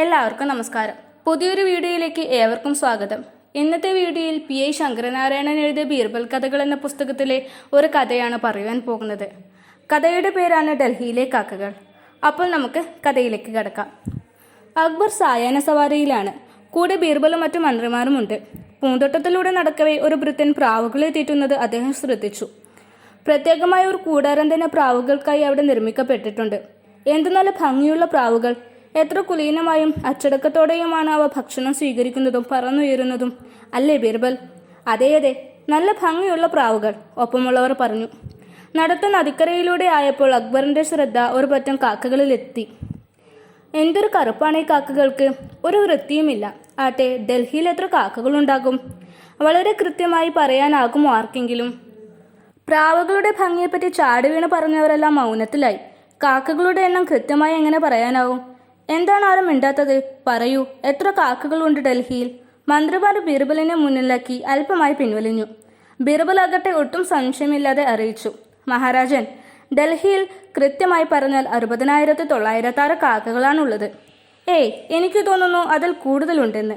എല്ലാവർക്കും നമസ്കാരം. പുതിയൊരു വീഡിയോയിലേക്ക് ഏവർക്കും സ്വാഗതം. ഇന്നത്തെ വീഡിയോയിൽ പി ഐ ശങ്കരനാരായണൻ എഴുതിയ ബീർബൽ കഥകൾ എന്ന പുസ്തകത്തിലെ ഒരു കഥയാണ് പറയുവാൻ പോകുന്നത്. കഥയുടെ പേരാണ് ഡൽഹിയിലെ കാക്കകൾ. അപ്പോൾ നമുക്ക് കഥയിലേക്ക് കിടക്കാം. അക്ബർ സായാഹ്ന സവാരിയിലാണ്. കൂടെ ബീർബലും മറ്റു മന്ത്രിമാരുമുണ്ട് പൂന്തോട്ടത്തിലൂടെ നടക്കവേ ഒരു വൃത്തൻ പ്രാവുകളെ തീറ്റുന്നത് അദ്ദേഹം ശ്രദ്ധിച്ചു. പ്രത്യേകമായ ഒരു കൂടാരം തന്നെ പ്രാവുകൾക്കായി അവിടെ നിർമ്മിക്കപ്പെട്ടിട്ടുണ്ട്. എന്തു നല്ല ഭംഗിയുള്ള പ്രാവുകൾ. എത്ര കുലീനമായും അച്ചടക്കത്തോടെയുമാണ് അവ ഭക്ഷണം സ്വീകരിക്കുന്നതും പറന്നുയരുന്നതും. അല്ലേ ബീർബൽ? അതെ അതെ. നല്ല ഭംഗിയുള്ള പ്രാവുകൾ ഒപ്പമുള്ളവർ പറഞ്ഞു. നടത്ത നദിക്കരയിലൂടെ ആയപ്പോൾ അക്ബറിന്റെ ശ്രദ്ധ ഒരു പറ്റം കാക്കകളിലെത്തി. എന്തൊരു കറുപ്പാണ് ഈ കാക്കകൾക്ക്. ഒരു വൃത്തിയുമില്ല. ആട്ടെ ഡൽഹിയിൽ എത്ര കാക്കകളുണ്ടാകും? വളരെ കൃത്യമായി പറയാനാകും ആർക്കെങ്കിലും? പ്രാവുകളുടെ ഭംഗിയെപ്പറ്റി ചാടുവീണ് പറഞ്ഞവരെല്ലാം മൗനത്തിലായി. കാക്കകളുടെ എണ്ണം കൃത്യമായി എങ്ങനെ പറയാനാവും? എന്താണ് ആരും മിണ്ടാത്തത്? പറയൂ. എത്ര കാക്കകളുണ്ട് ഡൽഹിയിൽ? മന്ത്രിമാർ ബീർബലിനെ മുന്നിലാക്കി അല്പമായി പിൻവലിഞ്ഞു. ബിർബൽ ആകട്ടെ ഒട്ടും സംശയമില്ലാതെ അറിയിച്ചു. മഹാരാജൻ ഡൽഹിയിൽ കൃത്യമായി പറഞ്ഞാൽ അറുപതിനായിരത്തി തൊള്ളായിരത്തി ആറ് കാക്കകളാണുള്ളത്. ഏയ് എനിക്ക് തോന്നുന്നു അതിൽ കൂടുതലുണ്ടെന്ന്.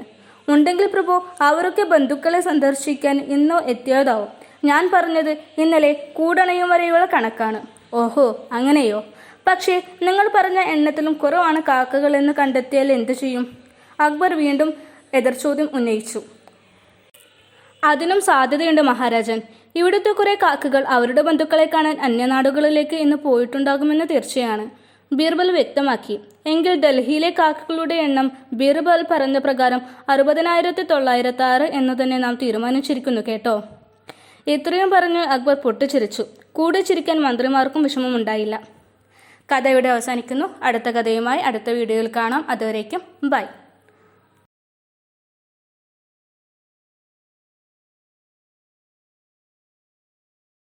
ഉണ്ടെങ്കിൽ പ്രഭു അവരൊക്കെ ബന്ധുക്കളെ സന്ദർശിക്കാൻ ഇന്നോ എത്തിയതാവും. ഞാൻ പറഞ്ഞത് ഇന്നലെ കൂടണയും വരെയുള്ള കണക്കാണ്. ഓഹോ അങ്ങനെയോ? പക്ഷേ നിങ്ങൾ പറഞ്ഞ എണ്ണത്തിലും കുറവാണ് കാക്കകൾ എന്ന് കണ്ടെത്തിയാൽ എന്തു ചെയ്യും? അക്ബർ വീണ്ടും എതിർചോദ്യം ഉന്നയിച്ചു. അതിനും സാധ്യതയുണ്ട് മഹാരാജൻ. ഇവിടുത്തെ കുറെ കാക്കകൾ അവരുടെ ബന്ധുക്കളെ കാണാൻ അന്യനാടുകളിലേക്ക് ഇന്ന് പോയിട്ടുണ്ടാകുമെന്ന് തീർച്ചയാണ്. ബീർബൽ വ്യക്തമാക്കി. എങ്കിൽ ഡൽഹിയിലെ കാക്കകളുടെ എണ്ണം ബീർബൽ പറഞ്ഞ പ്രകാരം അറുപതിനായിരത്തി തൊള്ളായിരത്തി ആറ് എന്ന് തന്നെ നാം തീരുമാനിച്ചിരിക്കുന്നു കേട്ടോ. ഇത്രയും പറഞ്ഞ് അക്ബർ പൊട്ടിച്ചിരിച്ചു. കൂടെ ചിരിക്കാൻ മന്ത്രിമാർക്കും വിഷമമുണ്ടായില്ല. കഥ ഇവിടെ അവസാനിക്കുന്നു. അടുത്ത കഥയുമായി അടുത്ത വീഡിയോയിൽ കാണാം. അതുവരേക്കും ബൈ.